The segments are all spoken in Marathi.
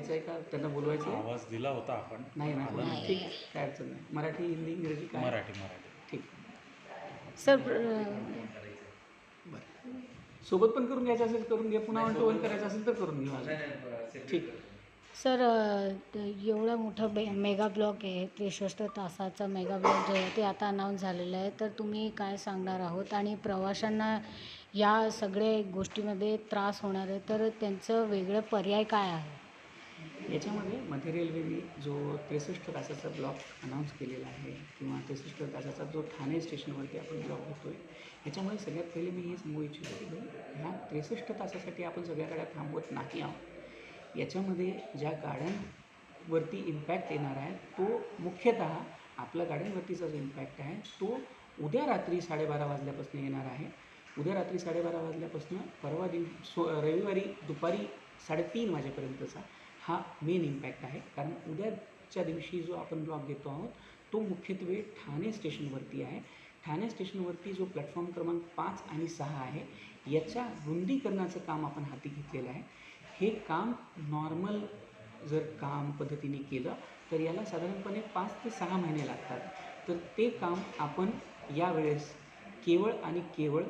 यायचं आहे का? त्यांना बोलवायचं आहे? आवाज दिला होता आपण. नाही ना आला नाही. ठीक आहे काय अडचण नाही. मराठी हिंदी इंग्रजी काय? मराठी मराठी. ठीक. सर प्र- बरं. सोबत पण करून घ्यायचं असेल करून घ्या. पुन्हा वन टू वन करायचं असेल तर करून घेऊ ठीक. सर अ, त- एवढा मोठा बे मेगा ब्लॉक आहे त्रेसष्ट तासाचा मेगा ब्लॉक जो आहे ते आता अनाऊन्स झालेलं आहे. तर तुम्ही काय सांगणार आहोत? आणि प्रवाशांना या सगळ्या गोष्टीमध्ये त्रास होणार आहे तर त्यांचं वेगळं पर्याय काय आहे? याच्यामध्ये मध्य रेल्वेने जो त्रेसष्ट तासाचा ब्लॉक अनाऊन्स केलेला आहे किंवा त्रेसष्ट तासाचा जो ठाणे स्टेशनवरती आपण ब्लॉक घेतो आहे याच्यामुळे सगळ्यात पहिले मी हे सांगू इच्छितो की ह्या त्रेसष्ट तासासाठी आपण सगळ्या गाड्या थांबवत नाही आहोत. याच्यामध्ये ज्या गाड्यांवरती इम्पॅक्ट येणार आहे तो मुख्यतः आपल्या गाड्यांवरतीचा जो इम्पॅक्ट आहे तो उद्या रात्री साडेबारा वाजल्यापासून येणार आहे. उद्या रात्री साडेबारा वाजल्यापासून परवा दिव सो रविवारी दुपारी साडेतीन वाजेपर्यंतचा हा मेन इम्पॅक्ट आहे. कारण उद्याच्या दिवशी जो आपण ब्लॉक घेतो आहोत तो मुख्यत्वे ठाणे स्टेशनवरती आहे. ठाणे स्टेशनवरती जो प्लॅटफॉर्म क्रमांक पाच आणि सहा आहे याच्या रुंदीकरणाचं काम आपण हाती घेतलेलं आहे. हे काम नॉर्मल जर काम पद्धतीने केलं तर याला साधारणपणे पाच ते सहा महिने लागतात. तर ते काम आपण यावेळेस केवळ आणि केवळ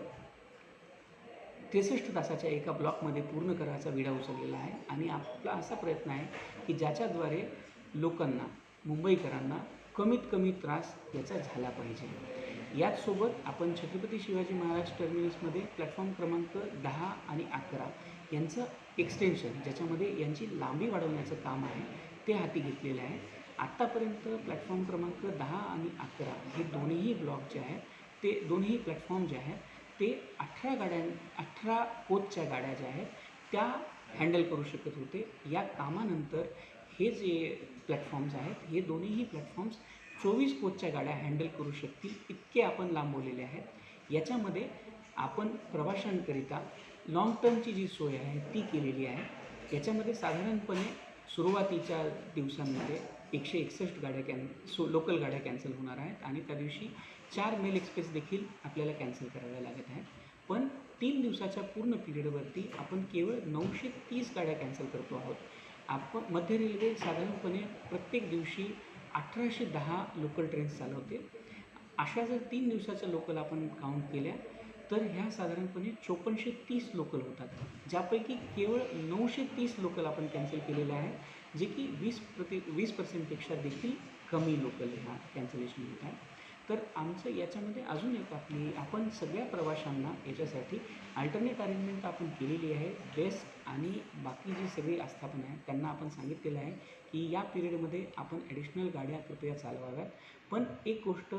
त्रेसष्ट तासाच्या एका ब्लॉकमध्ये पूर्ण करायचा विडा उचललेला आहे. आणि आपला असा प्रयत्न आहे की ज्याच्याद्वारे लोकांना मुंबईकरांना कमीत कमी त्रास याचा झाला पाहिजे. याचसोबत आपण छत्रपती शिवाजी महाराज टर्मिनसमध्ये प्लॅटफॉर्म क्रमांक दहा आणि अकरा यांचं एक्सटेन्शन ज्याच्यामध्ये यांची लांबी वाढवण्याचं काम आहे ते हाती घेतलेलं आहे. आत्तापर्यंत प्लॅटफॉर्म क्रमांक दहा आणि अकरा हे दोन्हीही ब्लॉक जे आहेत ते दोन्ही प्लॅटफॉर्म जे आहेत ते अठरा गाड्यां अठरा कोचच्या गाड्या ज्या आहेत त्या हँडल करू शकत होते. या कामानंतर हे जे प्लॅटफॉर्म्स आहेत हे दोन्हीही प्लॅटफॉर्म्स चोवीस कोचच्या गाड्या हँडल करू शकतील इतके आपण लांबवलेले आहेत. याच्यामध्ये आपण प्रवाशांकरिता लाँग टर्मची जी सोय आहे ती केलेली आहे. याच्यामध्ये साधारणपणे सुरुवातीच्या दिवसांमध्ये एकशे एकसष्ट गाड्या कॅन सो लोकल गाड्या कॅन्सल होणार आहेत आणि त्या दिवशी चार मेल एक्सप्रेस देखील आपल्याला कॅन्सल कराव्या लागत आहेत. पण तीन दिवसाच्या पूर्ण पिरियडवरती आपण केवळ नऊशे तीस गाड्या कॅन्सल करतो आहोत. आपण मध्य रेल्वे साधारणपणे प्रत्येक दिवशी अठराशे दहा लोकल ट्रेन्स चालवते. अशा जर तीन दिवसाच्या लोकल आपण काउंट केल्या तर ह्या साधारणपणे चोपन्नशे तीस लोकल होतात ज्यापैकी केवळ नऊशे तीस लोकल आपण कॅन्सल केलेल्या आहेत जे की वीस प्रति वीस पर्सेंटपेक्षा देखील कमी लोकल ह्या कॅन्सलेशन होत आहे तर आमचं याच्यामध्ये अजून एक आपली आपण सगळ्या प्रवाशांना याच्यासाठी अल्टरनेट अरेंजमेंट आपण केलेली आहे. डेस्क आणि बाकी जी सगळी आस्थापना आहेत त्यांना आपण सांगितलेलं आहे की या पिरियडमध्ये आपण ॲडिशनल गाड्या कृपया चालवाव्यात. पण एक गोष्ट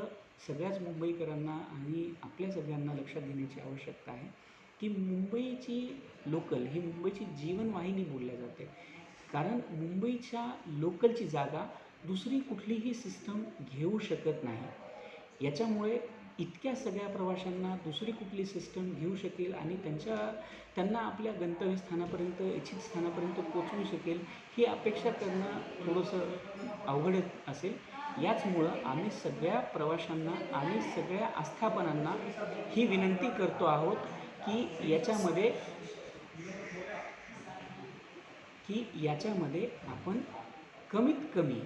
सगळ्याच मुंबईकरांना आणि आपल्या सगळ्यांना लक्षात घेण्याची आवश्यकता आहे की मुंबईची लोकल ही मुंबईची जीवनवाहिनी बोलल्या जाते. कारण मुंबईच्या लोकलची जागा दुसरी कुठलीही सिस्टम घेऊ शकत नाही. याच्यामुळे इतक्या सगळ्या प्रवाशांना दुसरी कुठली सिस्टम घेऊ शकेल आणि त्यांच्या त्यांना आपल्या गंतव्यस्थानापर्यंत इच्छित स्थानापर्यंत पोचवू शकेल ही अपेक्षा करणं थोडंसं अवघड असेल. याचमुळं आम्ही सगळ्या प्रवाशांना आणि सगळ्या आस्थापनांना ही विनंती करतो आहोत की याच्यामध्ये की याच्यामध्ये आपण कमीत कमी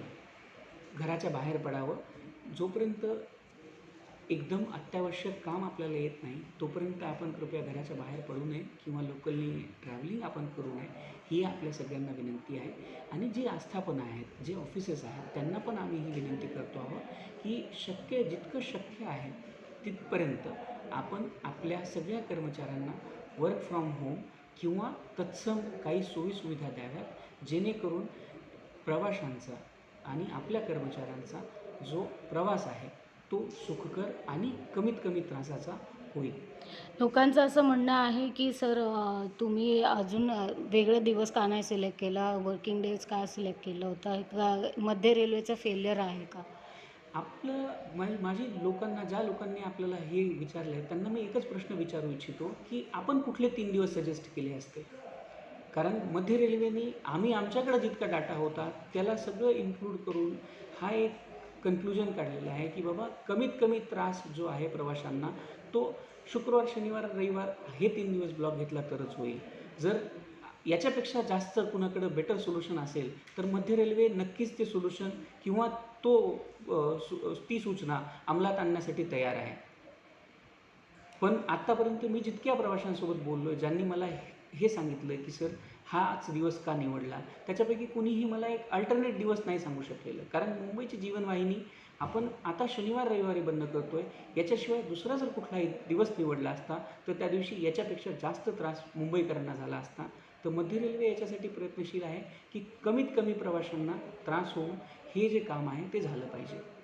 घराच्या बाहेर पडावं. जोपर्यंत एकदम अत्यावश्यक काम आपल्याला येत नाही तोपर्यंत आपण कृपया घराच्या बाहेर पडू नये किंवा लोकलनी ट्रॅव्हलिंग आपण करू नये ही आपल्या सगळ्यांना विनंती आहे. आणि जी आस्थापनं आहेत जे ऑफिसेस आहेत त्यांना पण आम्ही ही विनंती करतो आहोत की शक्य जितकं शक्य आहे तिथपर्यंत आपण आपल्या सगळ्या कर्मचाऱ्यांना वर्क फ्रॉम होम किंवा तत्सम काही सोयीसुविधा द्याव्यात जेणेकरून प्रवाशांचा आणि आपल्या कर्मचाऱ्यांचा जो प्रवास आहे तो सुखकर आणि कमीत कमी त्रासाचा होईल. लोकांचं असं म्हणणं आहे की सर तुम्ही अजून वेगळे दिवस का नाही सिलेक्ट केला? वर्किंग डेज का सिलेक्ट केलं होतं? का मध्य रेल्वेचं फेलियर आहे का? आपलं मा माझी लोकांना ज्या लोकांनी आपल्याला हे विचारलं आहे त्यांना मी एकच प्रश्न विचारू इच्छितो की आपण कुठले तीन दिवस सजेस्ट केले असते? कारण मध्य रेल्वेने आम्ही आमच्याकडे जितका डाटा होता त्याला सगळं इन्क्लूड करून हा एक कन्क्लुजन काढलेलं आहे की बाबा कमीत कमी त्रास जो आहे प्रवाशांना तो शुक्रवार शनिवार रविवार हे तीन दिवस ब्लॉक घेतला तरच होईल. जर याच्यापेक्षा जास्त कुणाकडं बेटर सोल्युशन असेल तर मध्य रेल्वे नक्कीच ते सोल्युशन किंवा तो ती सूचना अंमलात आणण्यासाठी तयार आहे. पण आत्तापर्यंत मी जितक्या प्रवाशांसोबत बोललो आहे ज्यांनी मला हे सांगितलं की सर हाच दिवस का निवडला? त्याच्यापैकी कुणीही मला एक अल्टरनेट दिवस नाही सांगू शकलेलं. कारण मुंबईची जीवनवाहिनी आपण आता शनिवार रविवारी बंद करतोय. याच्याशिवाय दुसरा जर कुठलाही दिवस निवडला असता तर त्या दिवशी याच्यापेक्षा जास्त त्रास मुंबईकरांना झाला असता. तर मध्य रेल्वे याच्यासाठी प्रयत्नशील आहे की कमीत कमी प्रवाशांना त्रास होऊन हे जे काम आहे ते झालं पाहिजे.